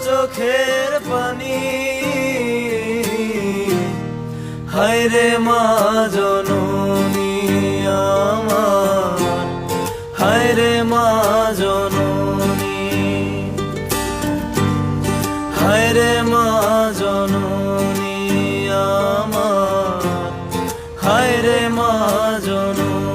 চোখের পানি। হায়রে মা জননী আমার। হায়রে মা জননী। হায়রে মা জননী আমার। হায়রে মা জননী।